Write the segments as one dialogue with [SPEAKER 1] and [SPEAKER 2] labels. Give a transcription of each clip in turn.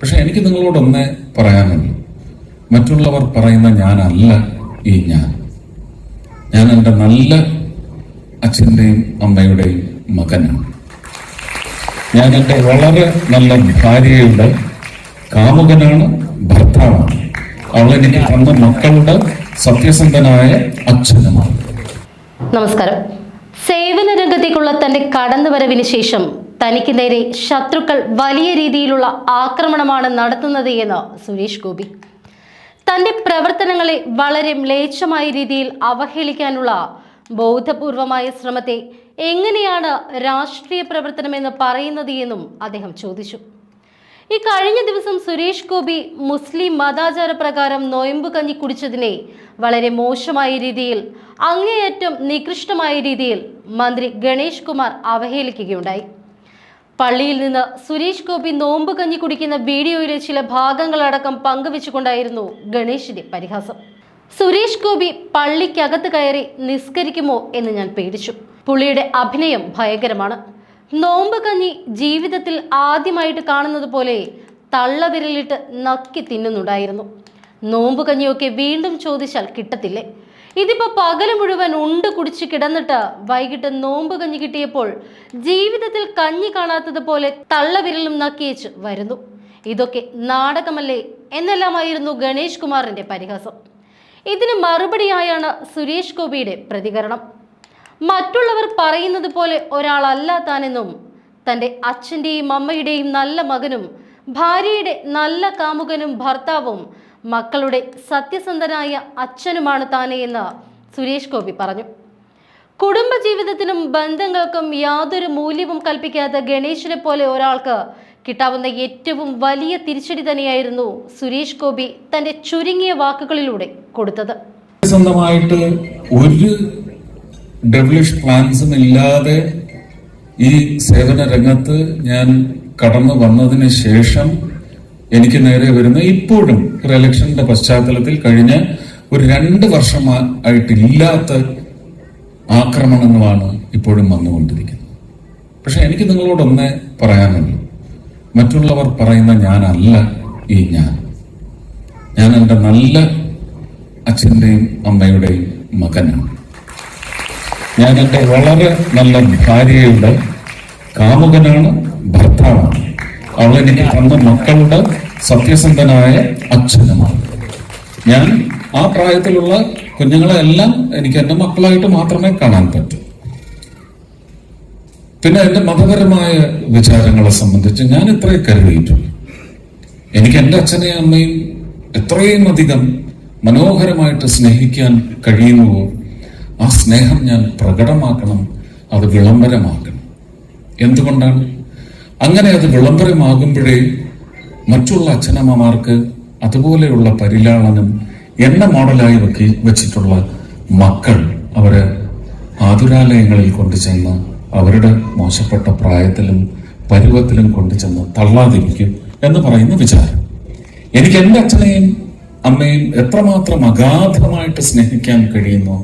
[SPEAKER 1] പക്ഷെ എനിക്ക് നിങ്ങളോടൊന്നേ പറയാനുള്ളൂ. മറ്റുള്ളവർ പറയുന്ന ഞാനല്ല ഈ ഞാൻ. ഞാൻ എന്റെ നല്ല അച്ഛന്റെയും അമ്മയുടെയും മകനാണ്. ഞാൻ എന്റെ വളരെ നല്ല ഭാര്യയുടെ കാമുകനാണ് ഭർത്താവാണ്. അവൾ എനിക്ക് തന്ന മക്കളുടെ സത്യസന്ധനായ അച്ഛനുമാണ്.
[SPEAKER 2] നമസ്കാരം. സേവന രംഗത്തേക്കുള്ള തന്റെ കടന്നുവരവിന് ശേഷം തനിക്ക് നേരെ ശത്രുക്കൾ വലിയ രീതിയിലുള്ള ആക്രമണമാണ് നടത്തുന്നത് എന്ന് സുരേഷ് ഗോപി. തന്റെ പ്രവർത്തനങ്ങളെ വളരെ മ്ലേച്ഛമായ രീതിയിൽ അവഹേളിക്കാനുള്ള ബോധപൂർവമായ ശ്രമത്തെ എങ്ങനെയാണ് രാഷ്ട്രീയ പ്രവർത്തനമെന്ന് പറയുന്നത് എന്നും അദ്ദേഹം ചോദിച്ചു. ഈ കഴിഞ്ഞ ദിവസം സുരേഷ് ഗോപി മുസ്ലിം മതാചാര പ്രകാരം നോയമ്പ് കഞ്ഞി കുടിച്ചതിനെ വളരെ മോശമായ രീതിയിൽ അങ്ങേയറ്റം നികൃഷ്ടമായ രീതിയിൽ മന്ത്രി ഗണേഷ് കുമാർ അവഹേളിക്കുകയുണ്ടായി. പള്ളിയിൽ നിന്ന് സുരേഷ് ഗോപി നോമ്പ് കഞ്ഞി കുടിക്കുന്ന വീഡിയോയിലെ ചില ഭാഗങ്ങളടക്കം പങ്കുവെച്ചുകൊണ്ടായിരുന്നു ഗണേഷിന്റെ പരിഹാസം. സുരേഷ് ഗോപി പള്ളിക്കകത്ത് കയറി നിസ്കരിക്കുമോ എന്ന് ഞാൻ പേടിച്ചു. പുള്ളിയുടെ അഭിനയം ഭയങ്കരമാണ്. നോമ്പ് കഞ്ഞി ജീവിതത്തിൽ ആദ്യമായിട്ട് കാണുന്നത് പോലെ തള്ളവിരലിട്ട് നക്കി തിന്നുന്നുണ്ടായിരുന്നു. നോമ്പ് കഞ്ഞിയൊക്കെ വീണ്ടും ചോദിച്ചാൽ കിട്ടത്തില്ലേ? ഇതിപ്പോ പകൽ മുഴുവൻ ഉണ്ട് കുടിച്ച് കിടന്നിട്ട് വൈകിട്ട് നോമ്പ് കഞ്ഞി കിട്ടിയപ്പോൾ ജീവിതത്തിൽ കഞ്ഞി കാണാത്തതുപോലെ തള്ളവിരലും നക്കിയേച്ച് വരുന്നു. ഇതൊക്കെ നാടകമല്ലേ എന്നെല്ലാമായിരുന്നു ഗണേഷ് കുമാറിന്റെ പരിഹാസം. ഇതിന് മറുപടിയായാണ് സുരേഷ് ഗോപിയുടെ പ്രതികരണം. മറ്റുള്ളവർ പറയുന്നത് പോലെ ഒരാളല്ല താനെന്നും തന്റെ അച്ഛന്റെയും അമ്മയുടെയും നല്ല മകനും ഭാര്യയുടെ നല്ല കാമുകനും ഭർത്താവും മക്കളുടെ സത്യസന്ധനായ അച്ഛനുമാണ് താനെ എന്ന് സുരേഷ് ഗോപി പറഞ്ഞു. കുടുംബജീവിതത്തിനും ബന്ധങ്ങൾക്കും യാതൊരു മൂല്യവും കൽപ്പിക്കാത്ത ഗണേശനെ പോലെ ഒരാൾക്ക് കിട്ടാവുന്ന ഏറ്റവും വലിയ തിരിച്ചടി തന്നെയായിരുന്നു സുരേഷ് ഗോപി തന്റെ ചുരുങ്ങിയ വാക്കുകളിലൂടെ കൊടുത്തത്.
[SPEAKER 1] സ്വന്തമായിട്ട് ഒരു ഡെവലിഷ് പ്ലാൻസും ഇല്ലാതെ ഈ സേവന രംഗത്ത് ഞാൻ കടന്നു വന്നതിന് ശേഷം എനിക്ക് നേരെ വരുന്ന ഇപ്പോഴും ഒരു ഇലക്ഷന്റെ പശ്ചാത്തലത്തിൽ കഴിഞ്ഞ ഒരു രണ്ട് വർഷമായിട്ടില്ലാത്ത ആക്രമണങ്ങളാണ് ഇപ്പോഴും വന്നുകൊണ്ടിരിക്കുന്നത്. പക്ഷെ എനിക്ക് നിങ്ങളോടൊന്നേ പറയാനുള്ളൂ. മറ്റുള്ളവർ പറയുന്ന ഞാനല്ല ഈ ഞാൻ. ഞാൻ എന്റെ നല്ല അച്ഛന്റെയും അമ്മയുടെയും മകനാണ്. ഞാൻ എന്റെ വളരെ നല്ല ഭാര്യയുടെ കാമുകനാണ് ഭർത്താവാണ്. അവൾ എനിക്ക് തന്ന മക്കളുടെ സത്യസന്ധനായ അച്ഛനുമാണ്. ഞാൻ ആ പ്രായത്തിലുള്ള കുഞ്ഞുങ്ങളെല്ലാം എനിക്ക് എന്റെ മക്കളായിട്ട് മാത്രമേ കാണാൻ പറ്റൂ. പിന്നെ എന്റെ മതപരമായ വിചാരങ്ങളെ സംബന്ധിച്ച് ഞാൻ ഇത്രേ കരുതിയിട്ടുള്ളൂ. എനിക്ക് എന്റെ അച്ഛനെയും അമ്മയും എത്രയും അധികം മനോഹരമായിട്ട് സ്നേഹിക്കാൻ കഴിയുന്നുവോ ആ സ്നേഹം ഞാൻ പ്രകടമാക്കണം അത് വിളംബരമാക്കണം. എന്തുകൊണ്ടാണ്? അങ്ങനെ അത് വിളംബരമാകുമ്പോഴേ മറ്റുള്ള അച്ഛനമ്മമാർക്ക് അതുപോലെയുള്ള പരിലാളനം എന്ന മോഡലായി വെക്കി വെച്ചിട്ടുള്ള മക്കൾ അവരെ ആതുരാലയങ്ങളിൽ കൊണ്ടുചെന്ന് അവരുടെ മോശപ്പെട്ട പ്രായത്തിലും പരുവത്തിലും കൊണ്ടുചെന്ന് തള്ളാതിരിക്കും എന്ന് പറയുന്ന വിചാരം. എനിക്ക് എന്റെ അച്ഛനെയും അമ്മയും എത്രമാത്രം അഗാധമായിട്ട് സ്നേഹിക്കാൻ കഴിയുന്നു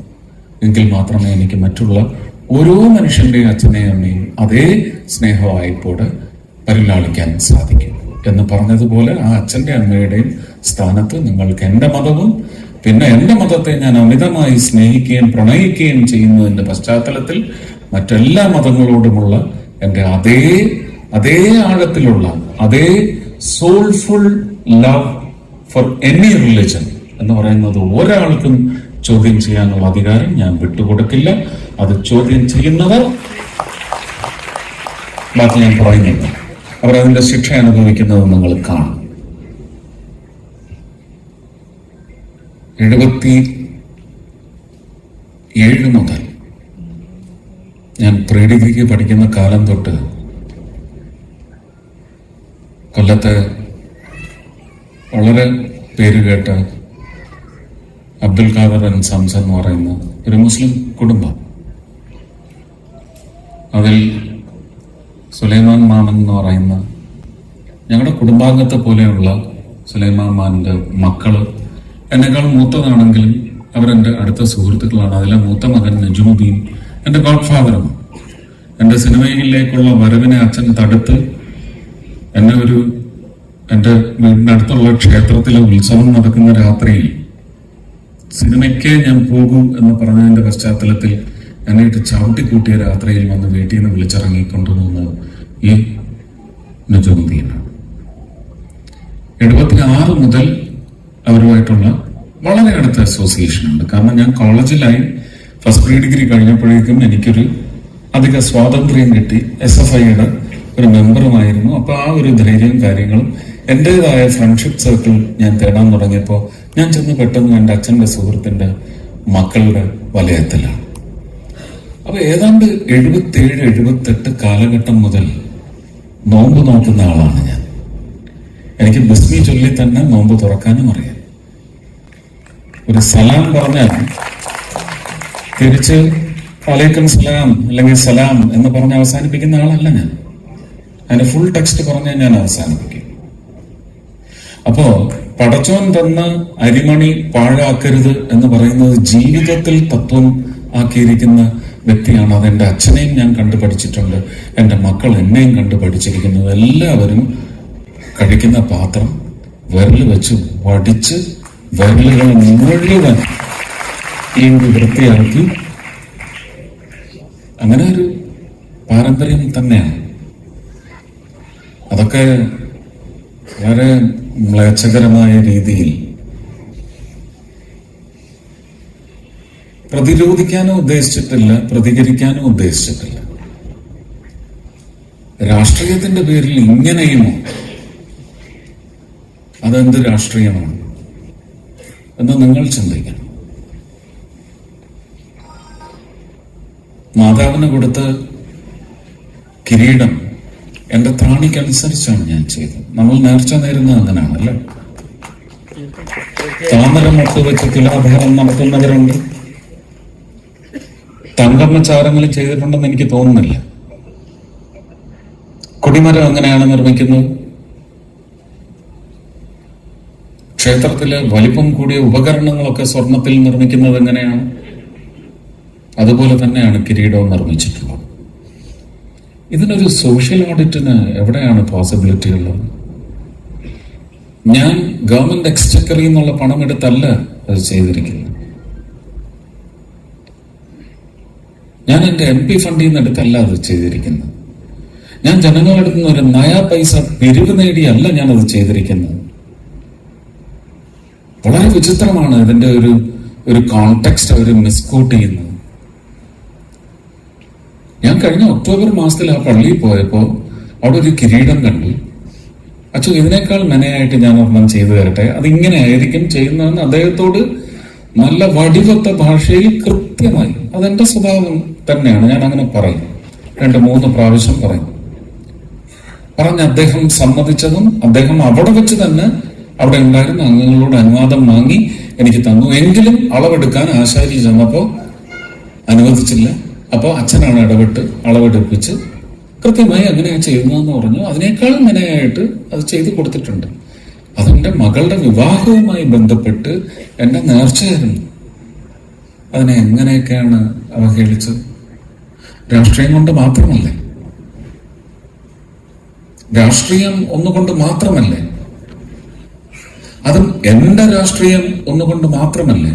[SPEAKER 1] എങ്കിൽ മാത്രമേ എനിക്ക് മറ്റുള്ള ഓരോ മനുഷ്യന്റെയും അച്ഛനെയും അമ്മയും അതേ സ്നേഹവായ്പോടെ പരിലാളിക്കാൻ സാധിക്കും. എന്ന് പറഞ്ഞതുപോലെ ആ അച്ഛന്റെ അമ്മയുടെയും സ്ഥാനത്ത് നിങ്ങൾക്ക് എന്റെ മതവും പിന്നെ എന്റെ മതത്തെ ഞാൻ അമിതമായി സ്നേഹിക്കുകയും പ്രണയിക്കുകയും ചെയ്യുന്നതിന്റെ പശ്ചാത്തലത്തിൽ മറ്റെല്ലാ മതങ്ങളോടുമുള്ള എന്റെ അതേ അതേ ആഴത്തിലുള്ള അതേ soulful love for any religion എന്ന് പറയുന്നത് ഒരാൾക്കും ചോദ്യം ചെയ്യാനുള്ള അധികാരം ഞാൻ വിട്ടുകൊടുക്കില്ല. അത് ചോദ്യം ചെയ്യുന്നവർ ബാക്കി ഞാൻ പറയുന്നില്ല അവർ അതിന്റെ ശിക്ഷ അനുഭവിക്കുന്നത് നിങ്ങൾ കാണും. എഴുപത്തി ഏഴ് മുതൽ ഞാൻ പ്രീ ഡിഗ്രിക്ക് പഠിക്കുന്ന കാലം തൊട്ട് കൊല്ലത്തെ വളരെ പേരുകേട്ട അബ്ദുൽ ഖാദർ അൻ സംസ് എന്ന് പറയുന്ന ഒരു മുസ്ലിം കുടുംബം. അതിൽ സുലൈമാൻ മാമൻ എന്ന് പറയുന്ന ഞങ്ങളുടെ കുടുംബാംഗത്തെ പോലെയുള്ള സുലൈമാൻ മാമന്റെ മക്കൾ. എന്നെക്കാൾ മൂത്തതാണെങ്കിലും അവരെന്റെ അടുത്ത സുഹൃത്തുക്കളാണ്. അതിലെ മൂത്ത മകൻ നജുമുദ്ദീൻ എന്റെ ഗോഡ് ഫാദറും എന്റെ സിനിമയിലേക്കുള്ള വരവിനെ അച്ഛൻ തടുത്ത് എന്നെ ഒരു എന്റെ അടുത്തുള്ള ക്ഷേത്രത്തിലെ ഉത്സവം നടക്കുന്ന രാത്രിയിൽ സിനിമയ്ക്ക് ഞാൻ പോകും എന്ന് പറഞ്ഞതിന്റെ പശ്ചാത്തലത്തിൽ എന്നെ ഇട്ട് ചവിട്ടിക്കൂട്ടിയ രാത്രിയിൽ വന്ന് വീട്ടിൽ നിന്ന് വിളിച്ചിറങ്ങിക്കൊണ്ടുവന്നത് ഈ എഴുപത്തി ആറ് മുതൽ അവരുമായിട്ടുള്ള വളരെ അടുത്ത അസോസിയേഷൻ ഉണ്ട്. കാരണം ഞാൻ കോളേജിലായി ഫസ്റ്റ് പ്രീ ഡിഗ്രി കഴിഞ്ഞപ്പോഴേക്കും എനിക്കൊരു അധിക സ്വാതന്ത്ര്യം കിട്ടി. എസ് എഫ് ഐയുടെ ഒരു മെമ്പറുമായിരുന്നു അപ്പൊ ആ ഒരു ധൈര്യവും കാര്യങ്ങളും എന്റേതായ ഫ്രണ്ട്ഷിപ്പ് സർക്കിൾ ഞാൻ തേടാൻ തുടങ്ങിയപ്പോൾ ഞാൻ ചെന്ന് പെട്ടെന്ന് എന്റെ അച്ഛന്റെ സുഹൃത്തിന്റെ മക്കളുടെ വലയത്തിലാണ്. അപ്പൊ ഏതാണ്ട് എഴുപത്തിയേഴ് എഴുപത്തെട്ട് കാലഘട്ടം മുതൽ നോമ്പ് നോക്കുന്ന ആളാണ് ഞാൻ. എനിക്ക് ബിസ്മി ചൊല്ലി തന്നെ നോമ്പ് തുറക്കാനും അറിയാം. ഒരു സലാം പറഞ്ഞാൽ തിരിച്ച് വലൈക്കും സലാം അല്ലെങ്കിൽ സലാം എന്ന് പറഞ്ഞ് അവസാനിപ്പിക്കുന്ന ആളല്ല ഞാൻ. അതിന് ഫുൾ ടെക്സ്റ്റ് പറഞ്ഞ് ഞാൻ അവസാനിപ്പിക്കും. അപ്പോ പടച്ചോൻ തന്ന അരിമണി പാഴാക്കരുത് എന്ന് പറയുന്നത് ജീവിതത്തിൽ തത്വം ആക്കിയിരിക്കുന്ന വ്യക്തിയാണ്. അത് എന്റെ അച്ഛനെയും ഞാൻ കണ്ടു പഠിച്ചിട്ടുണ്ട് എന്റെ മക്കൾ എന്നെയും കണ്ടു പഠിച്ചിരിക്കുന്നത് എല്ലാവരും കഴിക്കുന്ന പാത്രം വിരൽ വെച്ച് വടിച്ച് വിരലുകൾ മുഴുവൻ ഈ വൃത്തിയാക്കി. അങ്ങനെ ഒരു പാരമ്പര്യം തന്നെയാണ്. അതൊക്കെ വളരെ മ്ലേച്ഛകരമായ രീതിയിൽ പ്രതിരോധിക്കാനും ഉദ്ദേശിച്ചിട്ടില്ല പ്രതികരിക്കാനും ഉദ്ദേശിച്ചിട്ടില്ല. രാഷ്ട്രീയത്തിന്റെ പേരിൽ ഇങ്ങനെയുമോ അതെന്ത് രാഷ്ട്രീയമാണ്? എന്ന് നിങ്ങൾ ചിന്തിക്കണം. മാതാവിന് കൊടുത്ത് കിരീടം എന്റെ ത്രാണിക്കനുസരിച്ചാണ് ഞാൻ ചെയ്തത്. നമ്മൾ നേർച്ച നേരുന്നത് അങ്ങനെയാണ് അല്ലേ? താമരം മുട്ട് വെച്ച് തുലാഭാരം നടത്തുന്നവരുണ്ട്. തങ്കമ്മ ചാരങ്ങളും ചെയ്തിട്ടുണ്ടെന്ന് എനിക്ക് തോന്നുന്നില്ല. കൊടിമരം എങ്ങനെയാണ് നിർമ്മിക്കുന്നത്? ക്ഷേത്രത്തിലെ വലിപ്പം കൂടിയ ഉപകരണങ്ങളൊക്കെ സ്വർണത്തിൽ നിർമ്മിക്കുന്നത് എങ്ങനെയാണ്? അതുപോലെ തന്നെയാണ് കിരീടവും നിർമ്മിച്ചിട്ടുള്ളത്. ഇതിനൊരു സോഷ്യൽ ഓഡിറ്റിന് എവിടെയാണ് പോസിബിലിറ്റി ഉള്ളത് ഞാൻ ഗവൺമെന്റ് എക്സ്ചക്കറിൽ നിന്നുള്ള പണം എടുത്തല്ല അത് ചെയ്തിരിക്കുന്നത്. ഞാൻ എന്റെ എം പി ഫണ്ടിൽ നിന്ന് എടുത്തല്ല അത് ചെയ്തിരിക്കുന്നത്. ഞാൻ ജനങ്ങളുടെ ഒരു നയാ പൈസ പിരിവ് നേടിയല്ല ഞാൻ അത് ചെയ്തിരിക്കുന്നത്. വളരെ വിചിത്രമാണ് ഇതിന്റെ ഒരു ഒരു കോണ്ടെക്സ്റ്റ് അവർ മിസ്കോട്ട് ചെയ്യുന്നത്. ഞാൻ കഴിഞ്ഞ ഒക്ടോബർ മാസത്തിൽ ആ പള്ളിയിൽ പോയപ്പോൾ അവിടെ ഒരു കിരീടം കണ്ടു. അച്ഛൻ ഇതിനേക്കാൾ മെനയായിട്ട് ഞാൻ ഒരെണ്ണം ചെയ്തു തരട്ടെ? അതിങ്ങനെ ആയിരിക്കും ചെയ്യുന്നതെന്ന് അദ്ദേഹത്തോട് നല്ല വടിവത്ത ഭാഷയിൽ കൃത്യമായി അതെന്റെ സ്വഭാവം തന്നെയാണ് ഞാൻ അങ്ങനെ പറയും. രണ്ട് മൂന്ന് പ്രാവശ്യം പറയും. പറഞ്ഞ് അദ്ദേഹം സമ്മതിച്ചതും അദ്ദേഹം അവിടെ വെച്ച് തന്നെ അവിടെ ഉണ്ടായിരുന്ന അംഗങ്ങളോട് അനുവാദം വാങ്ങി എനിക്ക് തന്നു. എങ്കിലും അളവെടുക്കാൻ ആശാരി ചെന്നപ്പോ അനുവദിച്ചില്ല. അപ്പോൾ അച്ഛനാണ് ഇടപെട്ട് അളവെടുപ്പിച്ച് കൃത്യമായി അങ്ങനെ ചെയ്യുന്നതെന്ന് പറഞ്ഞു. അതിനേക്കാൾ മെനയായിട്ട് അത് ചെയ്തു കൊടുത്തിട്ടുണ്ട്. അതെന്റെ മകളുടെ വിവാഹവുമായി ബന്ധപ്പെട്ട് എന്റെ നേർച്ചയായിരുന്നു. അതിനെ എങ്ങനെയൊക്കെയാണ് അവഹേളിച്ചത്? രാഷ്ട്രീയം കൊണ്ട് മാത്രമല്ലേ? രാഷ്ട്രീയം ഒന്നുകൊണ്ട് മാത്രമല്ലേ? അതും എന്റെ രാഷ്ട്രീയം ഒന്നുകൊണ്ട് മാത്രമല്ലേ?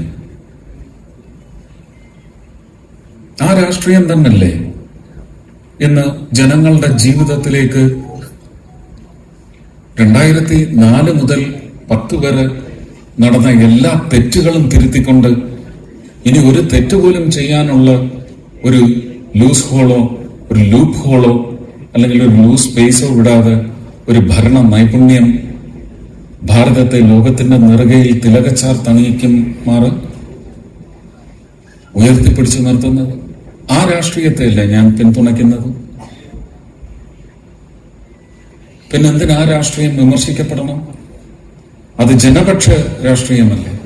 [SPEAKER 1] ആ രാഷ്ട്രീയം തന്നല്ലേ? ഇന്ന് ജനങ്ങളുടെ ജീവിതത്തിലേക്ക് രണ്ടായിരത്തി നാല് മുതൽ പത്ത് വരെ നടന്ന എല്ലാ തെറ്റുകളും തിരുത്തിക്കൊണ്ട് ഇനി ഒരു തെറ്റ് പോലും ചെയ്യാനുള്ള ഒരു ലൂസ് ഹോളോ ഒരു ലൂപ്പ് ഹോളോ അല്ലെങ്കിൽ ഒരു ലൂസ് സ്പേസോ വിടാതെ ഒരു ഭരണ നൈപുണ്യം ഭാരതത്തെ ലോകത്തിന്റെ നെറുകയിൽ തിലകച്ചാർ തണിയിക്കും മാറ് ഉയർത്തിപ്പിടിച്ചു നിർത്തുന്നത്. ആ രാഷ്ട്രീയത്തെയല്ല ഞാൻ പിന്തുണയ്ക്കുന്നത്. പിന്നെന്തിനാ രാഷ്ട്രീയം വിമർശിക്കപ്പെടണം? അത് ജനപക്ഷ രാഷ്ട്രീയമല്ലേ.